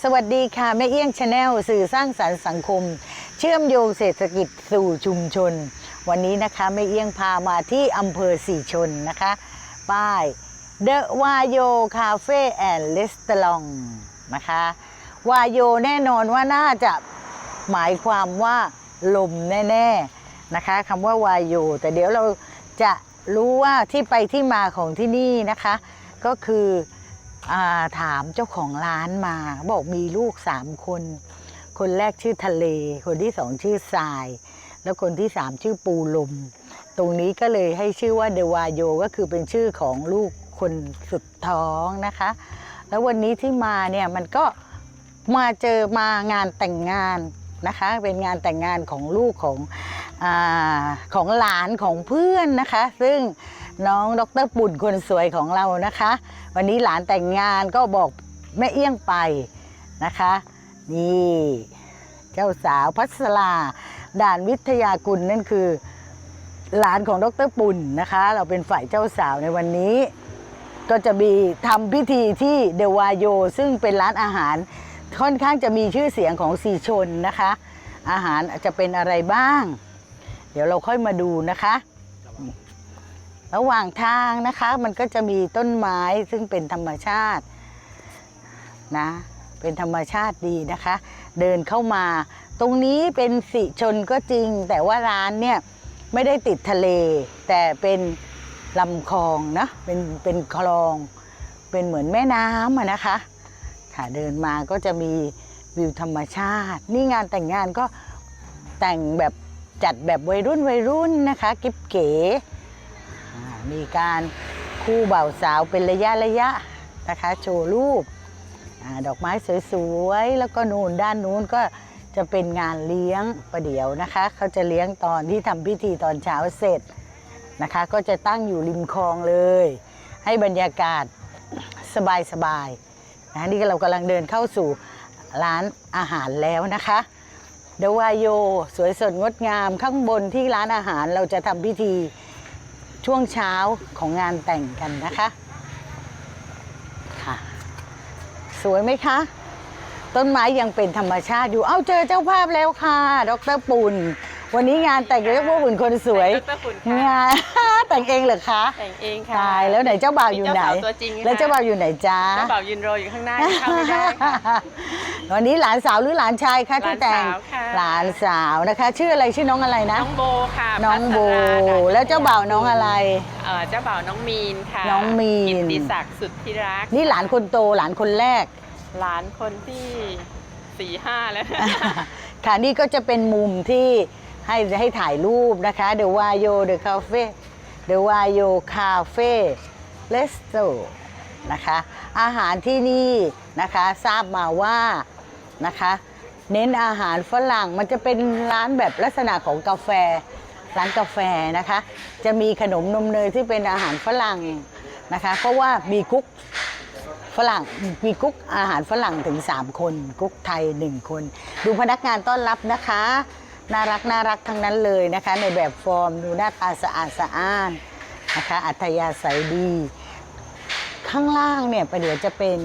สวัสดีค่ะแม่เอี้ยงชาแนลสื่อสร้างสรรค์สังคม เชื่อมโยงเศรษฐกิจสู่ชุมชน วันนี้นะคะแม่เอี้ยงพามาที่อำเภอสี่ชนนะคะ ป้าย The Wayo Cafe and Restaurant นะคะวายโยแน่นอนว่าน่าจะหมายความว่าลมแน่ๆนะคะคำว่าวายโยแต่เดี๋ยวเราจะรู้ว่าที่ไปที่มาของที่นี่นะคะ ก็คือ ถามเจ้าของร้านมาบอกมีลูกสามคน คนแรกชื่อทะเล คนที่สองชื่อทราย แล้วคนที่สามชื่อปูลม ตรงนี้ก็เลยให้ชื่อว่าเดวาโยก็คือเป็นชื่อของลูกคนสุดท้องนะคะ แล้ววันนี้ที่มาเนี่ยมันก็มาเจอมางานแต่งงานนะคะ เป็นงานแต่งงานของลูกของอของหลานของเพื่อนนะคะ ซึ่ง น้องดรปุ่นคนสวยของเรานะคะ วันนี้หลานแต่งงานก็บอกแม่เอี้ยงไปนะคะ นี่เจ้าสาวพัสราด่านวิทยากุลนั่นคือหลานของดรปุ่นนะคะ เราเป็นฝ่ายเจ้าสาวในวันนี้ ก็จะมีทำพิธีที่เดวายโย ซึ่งเป็นร้านอาหารค่อนข้างจะมีชื่อเสียงของสีชนนะคะ อาหารจะเป็นอะไรบ้าง เดี๋ยวเราค่อยมาดูนะคะ ระหว่างทางนะคะมันก็จะมีต้นไม้ซึ่งเป็นธรรมชาตินะเป็นธรรมชาติดีนะคะ เดินเข้ามา ตรงนี้เป็นสิชนก็จริง แต่ว่าร้านเนี่ยไม่ได้ติดทะเล แต่เป็นลำคลองนะเป็นเป็นคลอง เป็นเหมือนแม่น้ำนะคะค่ะเดินมาก็จะมีวิวธรรมชาติ นี่งานแต่งงานก็แต่งแบบจัดแบบวัยรุ่นวัยรุ่นนะคะ กิ๊บเก๋ อ่ามีการคู่บ่าวสาวเป็นระยะระยะนะคะโชว์รูปอาดอกไม้สวยๆ แล้วก็นูนด้านนู้นก็จะเป็นงานเลี้ยงประเดี๋ยวนะคะ เขาจะเลี้ยงตอนที่ทำพิธีตอนเช้าเสร็จนะคะ ก็จะตั้งอยู่ริมคลองเลย ให้บรรยากาศสบายๆนะนี่เรากำลังเดินเข้าสู่ร้านอาหารแล้วนะคะเดวายโย สวยสดงดงามข้างบนที่ร้านอาหารเราจะทำพิธี ช่วงเช้าของงานแต่งกันนะคะค่ะ สวยไหมคะ ต้นไม้ยังเป็นธรรมชาติอยู่ เอ้าเจอเจ้าภาพแล้วค่ะ ดรปุ่น วันนี้งานแต่งเจ้าพ่อปุ่นคนสวยดรปุ่นค่ะ งาน แต่งเองเหรอคะแต่งเองค่ะตายแล้วไหนเจ้าบ่าวอยู่ไหน มีเจ้าสาวตัวจริงนะคะแล้วเจ้าบ่าวอยู่ไหนจ้า เจ้าบ่าวยืนรออยู่ข้างหน้ายังเข้าไม่ได้ค่ะ วันนี้หลานสาวหรือหลานชายคะที่แต่งหลานสาวค่ะหลานสาวนะคะ ชื่ออะไรชื่อน้องอะไรนะ น้องโบค่ะน้องโบ พัสราด่นแล้วเจ้าบ่าวน้องอะไร เอ่อเจ้าบ่าวน้องมีนค่ะน้องมีน กิตติศักดิ์สุดที่รักนี่หลานคนโตหลานคนแรก หลานคนที่สี่ห้าแล้ว ค่ะนี่ก็จะเป็นมุมที่ ให้ให้ถ่ายรูปนะคะ The Wayo The Cafe The Wayo Cafe Resto นะคะ อาหารที่นี่นะคะทราบมาว่านะคะ เน้นอาหารฝรั่งมันจะเป็นร้านแบบลักษณะของกาแฟ ร้านกาแฟนะคะ จะมีขนมนมเนยที่เป็นอาหารฝรั่งนะคะ เพราะว่ามีกุ๊กฝรั่งมีกุ๊กอาหารฝรั่งถึง 3 คน กุ๊กไทย 1 คน ดูพนักงานต้อนรับนะคะ น่ารักน่ารักทั้งนั้นเลยนะคะ ในแบบฟอร์มดูหน้าตาสะอาดสะอ้านนะคะอัธยาศัยดี ข้างล่างเนี่ยประเดี๋ยวจะเป็น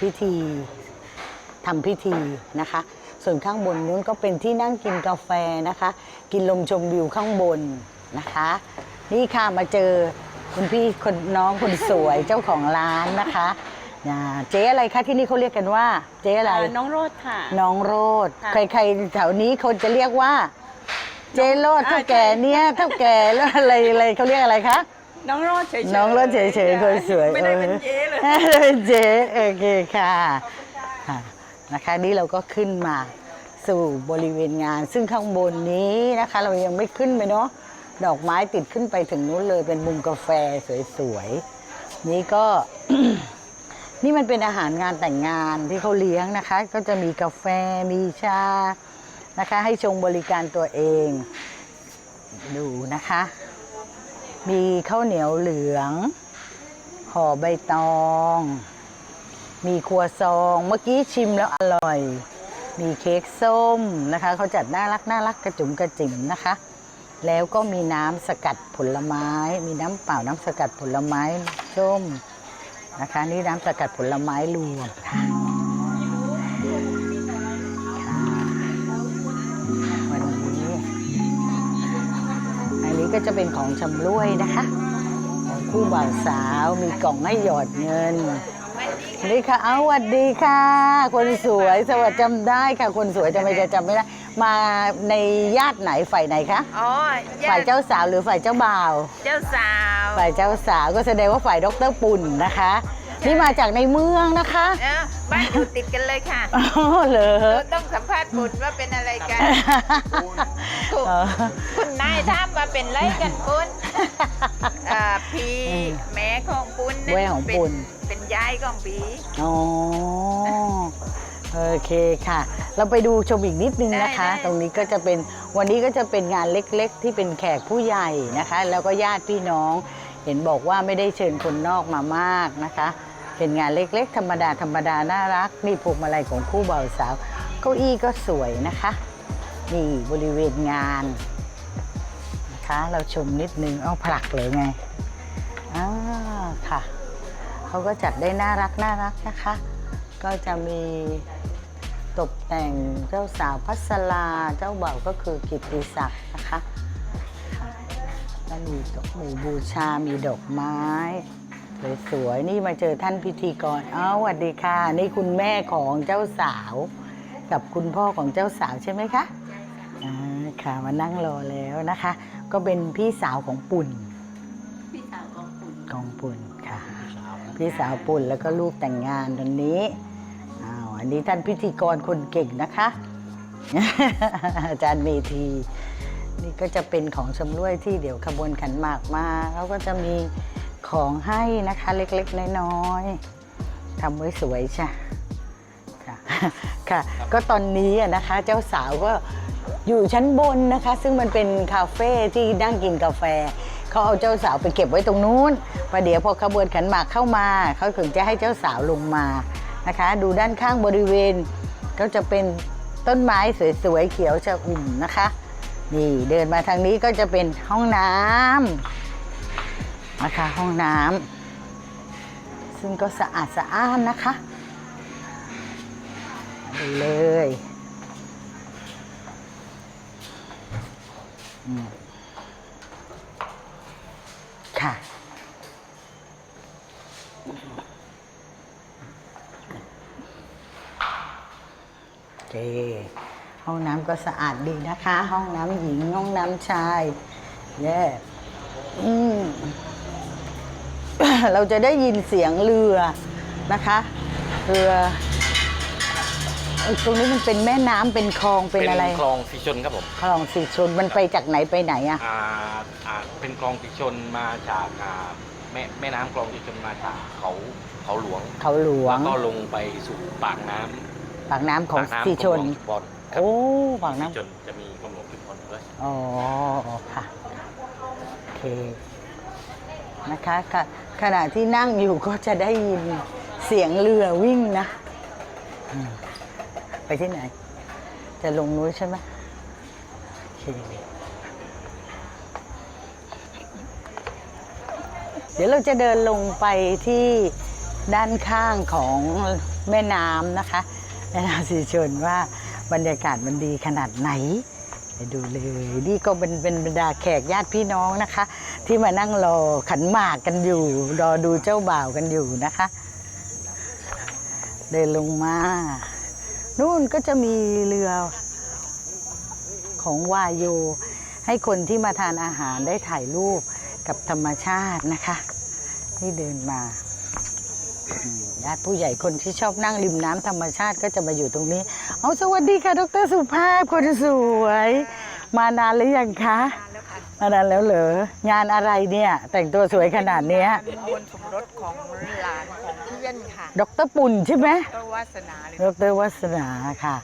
พิธีทำพิธีนะคะ ส่วนข้างบนนู้นก็เป็นที่นั่งกินกาแฟนะคะ กินลมชมวิวข้างบนนะคะ นี่ค่ะมาเจอคุณพี่คนน้องคนสวยเจ้าของร้านนะคะ อ่าเจ๊อะไรคะที่นี่เขาเรียกกันว่า เจ๊อะไรเอ่อน้องโรดค่ะ น้องโรดค่ะ ใครๆแถวนี้คนจะเรียกว่า เจ๊โรดเท่าแก่เนี่ยเท่าแก่แล้วอะไรอะไรเขาเรียกอะไรคะ น้องโรดเฉยๆน้องโรดเฉยๆคนสวยไม่ได้เป็นเจ๊เลย ไม่ได้เป็นเจ๊โอเคค่ะค่ะนะคะนี่เราก็ขึ้นมาสู่บริเวณงาน ซึ่งข้างบนนี้นะคะ เรายังไม่ขึ้นไปเนาะดอกไม้ติดขึ้นไปถึงนู้นเลยเป็นมุมกาแฟสวยๆ นี่ก็ นี่มันเป็นอาหารงานแต่งงานที่เขาเลี้ยงนะคะ ก็จะมีกาแฟมีชานะคะ ให้ชงบริการตัวเอง ดูนะคะ มีข้าวเหนียวเหลืองห่อใบตอง มีครัวซอง เมื่อกี้ชิมแล้วอร่อย มีเค้กส้มนะคะเขาจัดน่ารักน่ารักกระจุ๋มกระจิ๋มนะคะ แล้วก็มีน้ำสกัดผลไม้ มีน้ำเปล่าน้ำสกัดผลไม้ส้ม นะคะ นี่น้ำสกัดผลไม้รวมค่ะวันนี้อันนี้ก็จะเป็นของชำร่วยนะคะคู่บ่าวสาวมีกล่องให้หยอดเงินนี่ค่ะ เอาสวัสดีค่ะ คนสวยสวัสดีจำได้ค่ะ คนสวยจำไม่ได้จำไม่ได้ มาในญาติไหนฝ่ายไหนคะ อ๋อฝ่ายเจ้าสาวหรือฝ่ายเจ้าบ่าว เจ้าสาว ฝ่ายเจ้าสาวก็แสดงว่าฝ่ายดรปุ่นนะคะ นี่มาจากในเมืองนะคะเอ้าบ้านอยู่ติดกันเลยค่ะอ๋อเหรอเราต้องสัมภาษณ์บุญว่าเป็นอะไรกันเออคุณนายถามว่าเป็นไรกันปุ้นอ่าพี่แม่ของปุ้นนั่นแม่ของปุณเป็นเป็นยายของพี่อ๋อ โอเคค่ะ เราไปดูชมอีกนิดนึงนะคะ ได้ได้ ตรงนี้ก็จะเป็นวันนี้ก็จะเป็นงานเล็กๆ ที่เป็นแขกผู้ใหญ่นะคะ แล้วก็ญาติพี่น้อง เห็นบอกว่าไม่ได้เชิญคนนอกมามากนะคะ เป็นงานเล็กๆ ธรรมดาธรรมดาน่ารักนี่พวงมาลัยของคู่บ่าวสาวเก้าอี้ก็สวยนะคะนี่บริเวณงานนะคะ เราชมนิดนึงเอาผลักเลยไงอ่าค่ะ เขาก็จัดได้น่ารักน่ารักนะคะ ก็จะมีตกแต่งเจ้าสาวพัสลาเจ้าบ่าวก็คือกิตติศักดิ์นะคะค่ะแล้วมีดอกหมูบูชา มีดอกไม้สวยๆนี่มาเจอท่านพิธีกรอ้าวสวัสดีค่ะ นี่คุณแม่ของเจ้าสาว กับคุณพ่อของเจ้าสาวใช่ไหมคะอ่าค่ะมานั่งรอแล้วนะคะ ก็เป็นพี่สาวของปุ่น พี่สาวของคุณกองปุ่นค่ะ พี่สาวปุ่นแล้วก็ลูกแต่งงานตอนนี้ อ้าวอันนี้ท่านพิธีกรคนเก่งนะคะ อาจารย์เมธี นี่ก็จะเป็นของชำร่วยที่เดี๋ยวขบวนขันหมากมาเขาก็จะมีของให้นะคะเล็กๆ น้อยๆทำไว้สวยใช่ค่ะค่ะ ก็ตอนนี้อะนะคะ เจ้าสาวก็อยู่ชั้นบนนะคะ ซึ่งมันเป็นคาเฟ่ที่นั่งกินกาแฟเขาเอาเจ้าสาวไปเก็บไว้ตรงนู้นประเดี๋ยวพอขบวนขันหมากเข้ามา เขาถึงจะให้เจ้าสาวลงมา นะคะ ดูด้านข้างบริเวณ ก็จะเป็นต้นไม้สวยๆเขียวชอุ่มนะคะ นี่เดินมาทางนี้ก็จะเป็นห้องน้ำนะคะห้องน้ำซึ่งก็สะอาดสะอ้านนะคะดูเลยค่ะ โอเค ห้องน้ำก็สะอาดดีนะคะ ห้องน้ำหญิงห้องน้ำชายแย่อืมเราจะได้ยินเสียงเรือนะคะเรือเอ้ยตรงนี้มันเป็นแม่น้ำเป็นคลองเป็นอะไรคลองสีชนครับผมคลองสีชนมันไปจากไหนไปไหนอะอ่าอ่าเป็นคลองสีชนมาจากอ่าแม่แม่น้ำคลองสีชนมาจากเขาเขาหลวง เขาหลวแล้งวก็ลงไปสู่ปากน้ำ ปากน้ำของปากน้ำสีชนกรมหลวงชุมพรครับโอ้ปากสีน้ำชนจะมีกรมหลวงชุมพรด้วย อ๋อค่ะ โอเค นะคะค่ะขณะที่นั่งอยู่ก็จะได้ยินเสียงเรือวิ่งนะอืมไปที่ไหน จะลงนู้นใช่ไหมโอเค เดี๋ยวเราจะเดินลงไปที่ด้านข้างของแม่น้ำนะคะ แม่น้ำสีชนว่าบรรยากาศมันดีขนาดไหน ไปดูเลย นี่ก็เป็นเป็นบรรดาแขกญาติพี่น้องนะคะ ที่มานั่งรอขันหมากกันอยู่ รอดูเจ้าบ่าวกันอยู่นะคะ เดินลงมา นู่นก็จะมีเรือของวายโย ให้คนที่มาทานอาหารได้ถ่ายรูปกับธรรมชาตินะคะ ที่เดินมา ญาติผู้ใหญ่คนที่ชอบนั่งริมน้ำธรรมชาติก็จะมาอยู่ตรงนี้ เอาสวัสดีค่ะ ดรสุภาพคนสวย มานานหรือยังคะ มานานแล้วเหรอ งานอะไรเนี่ย แต่งตัวสวยขนาดเนี้ยเป็นมวลสมรสของหลานของเพื่อนค่ะ ดรปุ่นใช่ไหมก็วาสนาเลยดรวัฒนาค่ะ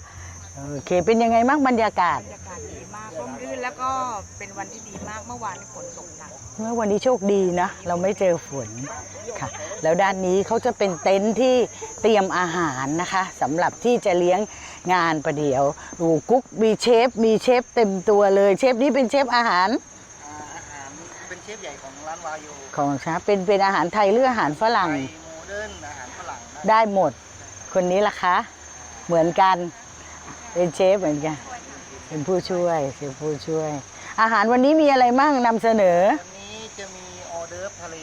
โอเค เป็นยังไงบ้างบรรยากาศ บรรยากาศดีมากร่มรื่นแล้วก็เป็นวันที่ดีมากเมื่อวานฝนตกหนัก เมื่อวันนี้โชคดีนะ เราไม่เจอฝนค่ะ แล้วด้านนี้เขาจะเป็นเต็นท์ที่เตรียมอาหารนะคะสำหรับที่จะเลี้ยงงานประเดี๋ยวดูกุ๊กมีเชฟ มีเชฟเต็มตัวเลย เชฟนี้เป็นเชฟอาหารอาหารเป็นเชฟใหญ่ของร้านวายูของชาเป็นเป็นอาหารไทยหรืออาหารฝรั่งไทยโมเดิร์นอาหารฝรั่งนะได้หมด คนนี้ล่ะคะ เหมือนกันเป็นเชฟเหมือนกัน เป็นผู้ช่วยเป็นผู้ช่วย อาหารวันนี้มีอะไรมั่งนำเสนอ วันนี้จะมีออเดิร์ฟทะเล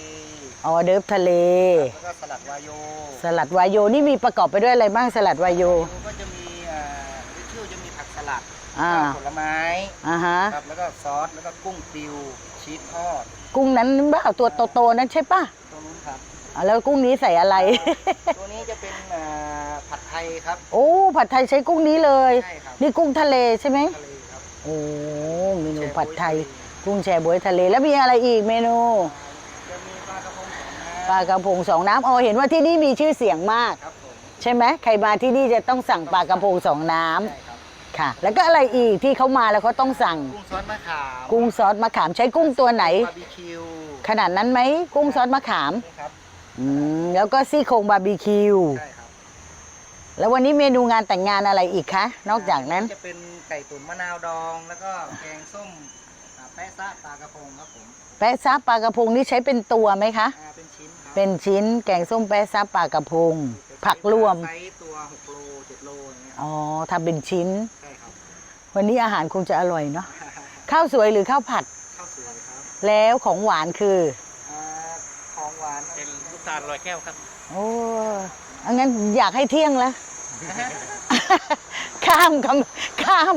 ออเดิร์ฟทะเล แล้วก็สลัดวายโยสลัดวายโยนี่มีประกอบไปด้วยอะไรบ้างสลัดวายโย ก็จะมีอ่าริชิวจะมีผักสลัดอ่าผลไม้อ่าฮะ ครับแล้วก็ซอสแล้วก็กุ้งปิวชีสทอดกุ้งนั้นบ้าตัวโตๆนั้นใช่ปะตัวนู้นครับ อะแล้วกุ้งนี้ใส่อะไร ตัวนี้จะเป็นอ่าผัดไทยครับโอ้ผัดไทยใช้กุ้งนี้เลย ใช่ครับนี่กุ้งทะเลใช่ไหมทะเลครับโอ้เมนูผัดไทยกุ้งแช่บวยทะเลแล้วมีอะไรอีกเมนูจะมีปลากระพงสองน้ ปลากระพงสองน้ำอ๋อเห็นว่าที่นี่มีชื่อเสียงมากำครับผมใช่ไหมใครมาที่นี่จะต้องสั่งปลากระพงสองน้ำใช่ครับค่ะ แล้วก็อะไรอีกที่เขามาแล้วเขาต้องสั่ง กุ้งซอสมะขามกุ้งซอสมะขามใช้กุ้งตัวไหน บาร์บีคิวขนาดนั้นไหมกุ้งซอสมะขามนี่ครับอืมแล้วก็ซี่โครงบาร์บีคิวใช่ครับแล้ววันนี้เมนูงานแต่งงานอะไรอีกคะนอกจากนั้น จะเป็นไก่ตุ๋นมะนาวดอง แล้วก็แกงส้มอ่าแปะซะปลากระพงครับผมแปะซับปลากระพงนี่ใช้เป็นตัวไหมคะ อ่า เป็นชิ้นครับเป็นชิ้นแกงส้มแปะซับปลากระพง ผักรวม ไซส์ตัว6โล7โลอย่างเงี้ยอ๋อทำเป็นชิ้น ใช่ครับ วันนี้อาหารคงจะอร่อยเนาะข้าวสวยหรือข้าวผัดข้าวสวยครับแล้วของหวานคือ อ่าของหวานเป็นลูกตาลลอยแก้วครับ โอ้เอางั้นอยากให้เที่ยงแล้ว ข้ามคำข้าม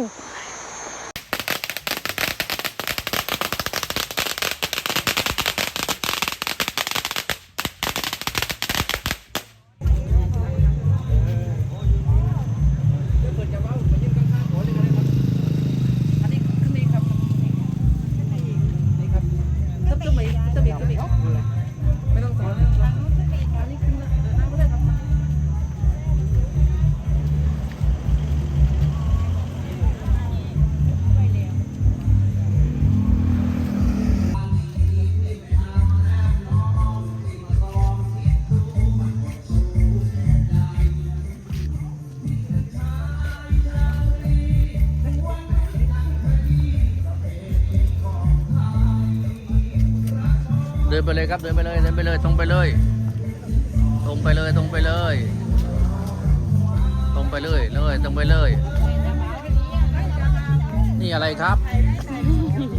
เดินไปเลยครับเดินไปเลยเดินไปเลยตรงไปเลย ตรงไปเลยตรงไปเลย ตรงไปเลยเลยตรงไปเลย นี่อะไรครับ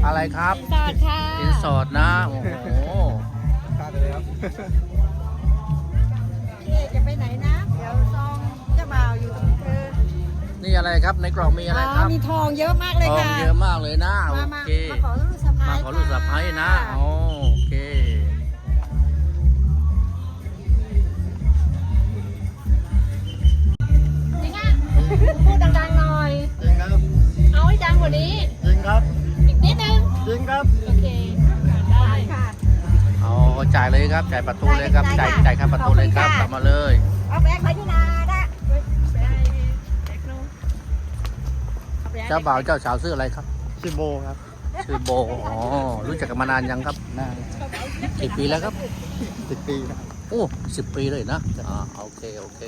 อะไรครับสอดค่ะอินสอดนะโอ้โหจะไปไหนนะเดี๋ยวซองเจ้าบ่าวอยู่ตรงเธอนี่อะไรครับในกล่องมีอะไรครับมีทองเยอะมากเลยทองค่ะ เยอะมากเลยนะโอมามาเคมาขอลูกสะพ้ายมาขอลูกสะพ้ายนะโอ พูดดังๆหน่อย จริงครับ เอาให้ดังกว่านี้ จริงครับ อีกนิดนึง จริงครับ โอเค ได้ค่ะ เอาจ่ายเลยครับจ่ายประตูเลยครับจ่ายจ่ายค่าประตูเลยครับกลับมาเลย เอาแบงค์ไว้ที่นาได้เจ้าบ่าวเจ้าสาวชื่ออะไรครับชิโบครับ ชื่อโบ อ๋อ รู้จักกันมานานยังครับนานกี่ปีแล้วครับสิบปีครับโอ้สิบปีเลยนะ อ่า โอเค โอเค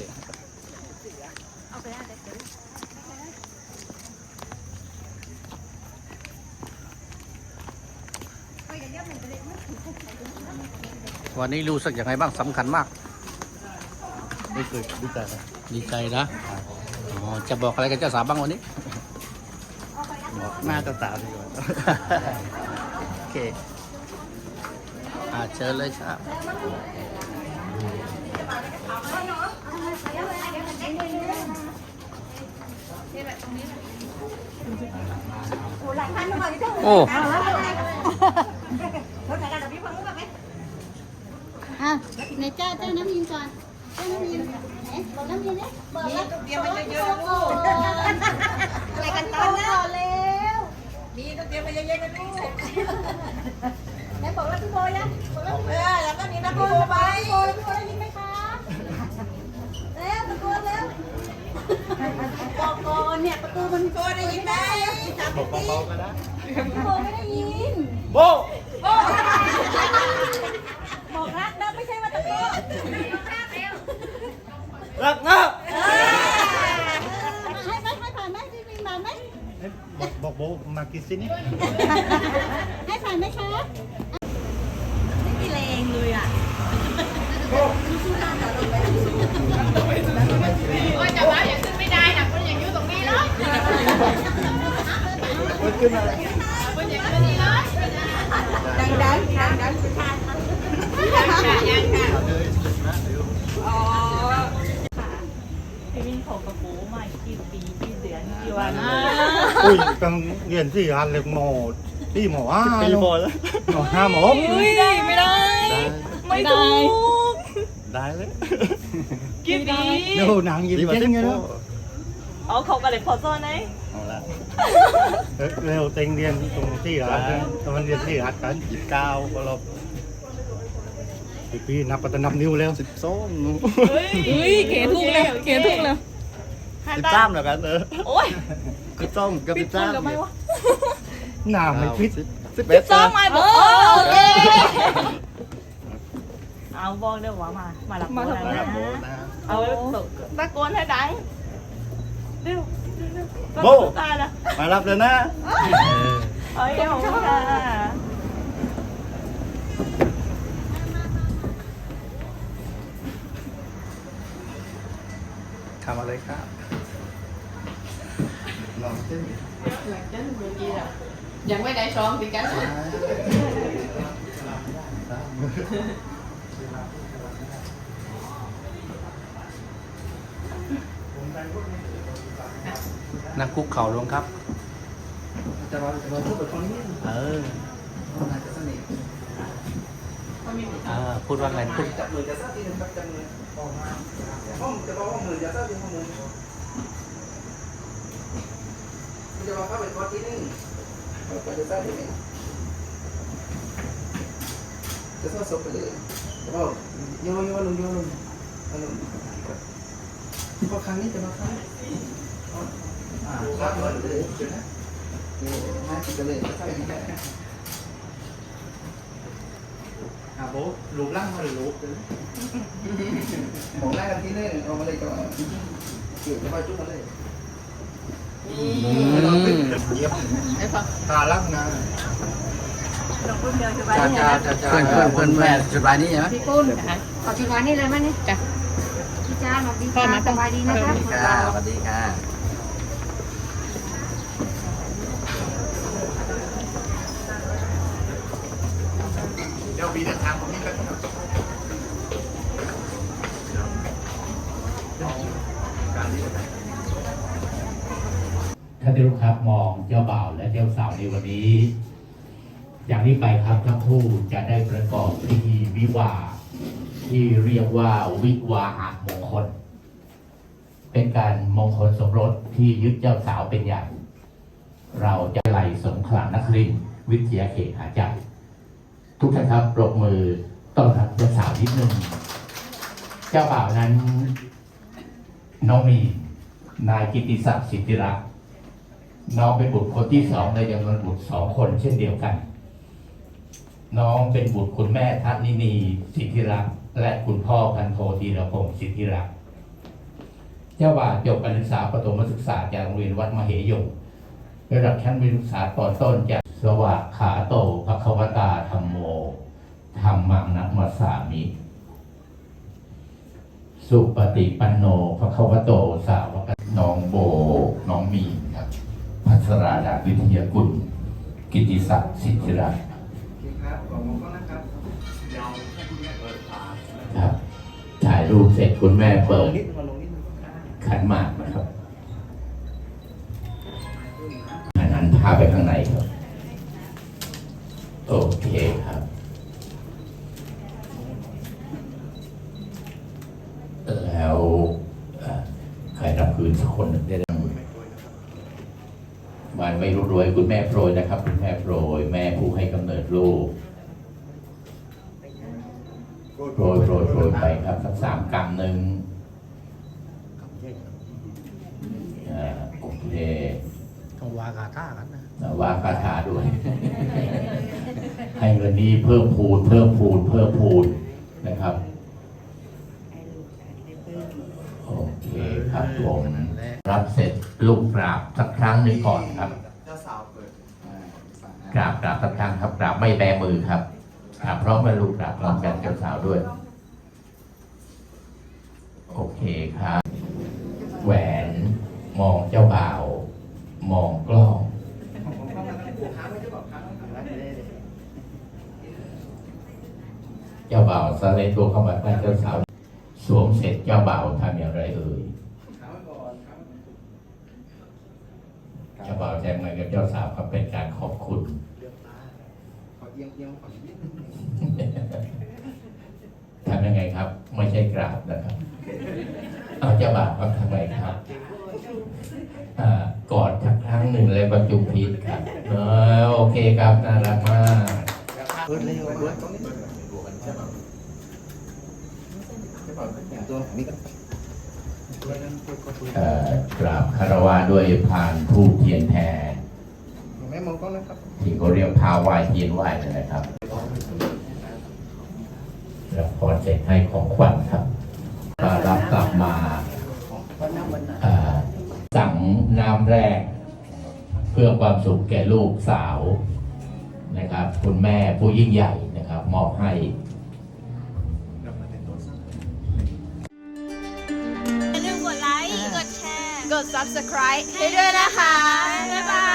วันนี้รู้สึกยังไงบ้างสำคัญมากรู้สึกดีใจครับดีใจนะอ๋อจะบอกอะไรกับเจ้าสาวบ้างวันนี้ บอกหน้าตาตาดีกว่า โอเคอ่าเชิญเลยครับ โอ้อะในเจ้าเจ้าน้ำยินก่อนเจ้าน้ำยินไหนบอกน้ำยินเนี่ยบอกแล้วเดี๋ยวมัน บอกก่อนเนี่ยประตูมันโบได้ยินไหมบอกเบาๆก็ได้พี่โบไม่ได้ยินโบบอกรักนะไม่ใช่ว่าตะโกนรักนะให้ไหมให้ผ่านไหมพี่มิงผ่าไหมบอกบอกโบมากินซินี่ ขึ้นมาดังดังดังดังยังค่ะยังค่ะอ๋อพี่วินเขงกระโปงมากี่ปีกี่เดือนกี่วันอุ้ยกังเรียนที่อันเล็กหมอที่หมอห้าปีหมอแล้วหมอห้าหมอได้ยไม่ได้ ไม่ถูกได้เลยกี่ปีโน่นังยิ้มเก่งเลยเนาะ เอาเขากันเลยพอซ้อนไหนเอาละเอ้ยเร็วเต็งเรียนตรงที่ร้านกันตอนมันเรียนที่ร้านกันยี่สิบเก้าก็เราปีนับปัตนับนิ้วแล้วสิบสองเฮ้ยเก๋ทุกเลยเก๋ทุกเลยสิบสามแล้วกันเออโอ้ยสิบสองกับปิสิดบต้สานมแล้วไหมวะหน้าไม่ฟิตสิบเอ็ดซ้อมนะมาบอกโอเคเอาบอกเดี๋ยวว่ามา มารับมาโบทำนะโบนะเอาตะโกนให้ดัง เร็วโบ ตายละมารับเลยนะ เอ้ยขอบคุณค่ะทำอะไรครับ ลองเต้นยังไม่ได้ซ้อมติกัน นักคุกเข่าลงครับจะรอจะรอพูดแบบคนนี้เออคนอาจจะสนิทอ่าพูดว่าไงพูดจับมือจะทราบทีนึงครับจับมือออกมาห้องจะบอกว่ามือจะทราบทีข้อมือมันจะบอกเข้าไปกอดที่นี่ไปจะทราบทีนี้จะทราบศพไปเลยจะบอกโยโย่ลงโยลงลงพอครั้งนี้จะมาครั้ง อ่าครั้งนี้เลยเดี๋ยวนะเดี๋ยวน่าคิดกันเลยจะทราบยังไงอะโบ๊ะรูปร่างมาหรือรูปเลยของแรกกันที่เล่นเอามาเลยก่อนเกี่ยวจะไปจุ๊บมาเลยอืมเย็บตาลักนะจ้าจ้าจ้าจ้าเพื่อนเพื่อนเพื่อนแม่จุดรายนี้ใช่ไหมพี่ปุ้นนะคะขอจุดวันนี้เลยมั้ยเนี่ยจ้ะพี่จ้าสวัสดีค่ะสบายดีนะคะค่ะสวัสดีค่ะ เดี๋ยวมีเดินทางผมนี่ก็ท่านที่รู้ครับมองเจ้าบ่าวและเจ้าสาวในวันนี้ อย่างนี้ไปครับทั้งคู่จะได้ประกอบพิธีวิวาที่เรียกว่าวิวาหะมงคล เป็นการมงคลสมรสที่ยึดเจ้าสาวเป็นใหญ่ เราจะไหลสงขลานครินทร์วิทยาเขตหาใหญ่ ทุกท่านครับปรบมือต้อนรับเจ้าสาวนิดนึง เจ้าบ่าวนั้น น้องมีนายกิติศักดิ์สิทธิรักษ์น้องเป็นบุตรคนที่สองในจำนวนบุตรสองคนเช่นเดียวกัน น้องเป็นบุตรคุณแม่ทัศนินีสิทธิรักษ์และคุณพ่อพันโทธีรพงศ์สิทธิรักษ์เจ้าบ่าวจบการศึกษาประถมศึกษาจากโรงเรียนวัดมเหยงระดับชั้นวิทยาศาสตร์ตอนต้นจาก สวากขาโตภควตาธรรมโมธรรมังนัมสสามิ สุปฏิปันโนภควโตสาวกน้องโบน้องมีนครับพัสราดาวิทยากุล กิติศักดิ์สิทธิรัตน์โอเคครับขอบคุณก็นะครับเดี๋ยวให้คุณแม่เปิดฝาครับ ถ่ายรูปเสร็จคุณแม่เปิลดงนิดมาลงนิดขันหมากนะครับอันนั้นพาไปข้างในครับ โอเคครับ แล้วใครรับคืนสักคนหนึ่งได้ไหมมันไม่รู้รวยคุณแม่โปรยนะครับ คุณแม่โปรย แม่ผู้ให้กำเนิดลูก โปรยโปรยโปรยไปครับสักสามกรัมหนึ่งอ่าโอเค ต้องวากาท่ากันนะ วางคาถาด้วย ให้เงินนี้เพิ่มพูน เพิ่มพูน เพิ่มพูนนะครับ โอเคครับผมรับเสร็จ ลูกกราบสักครั้งหนึ่งก่อนครับเจ้าสาวเปิดอ่ากราบกราบสักครั้งครับกราบไม่แบมือครับกราบพร้อมกับลูกกราบพร้อมกันเจ้าสาวด้วย โอเคครับ แหวนมองเจ้าบ่าว มองกล้องเจ้าบ่าวสไลด์ตัวเข้ามาใกล้เจ้าสาว สวมเสร็จเจ้าบ่าวทำอย่างไรเอ่ย ถามไว้ก่อนครับ ก เจ้าบ่าวแจ้งมากับเจ้าสาวก็เป็นการขอบคุณขอเอียงเอียงขอนิดนึงทำยังไงครับ ไม่ใช่กราบนะครับ เอาเจ้าบ่าวครับทำไงครับอ่ากอดสักครั้งหนึ่งแล้วก็จุมพีชครับเออโอเคครับน่ารักมากเปิดเลยเปิดตรงนี้ใช่ป่ะใช่ป่ะอย่างตัวนี้ ก็เอ่อกราบคารวะด้วยพานทูบเทียนแพรแม่มองกล้องนะครับที่เขาเรียกพาไหวายเทียนไหวายนะครับแล้วพอเสร็จให้ของขวัญครับก็รับกลับมาเอ่อสั่งน้ำแรก เพื่อความสุขแก่ลูกสาวนะครับ คุณแม่ผู้ยิ่งใหญ่นะครับ มอบให้ subscribe ให้ด้วยนะคะ บ๊ายบาย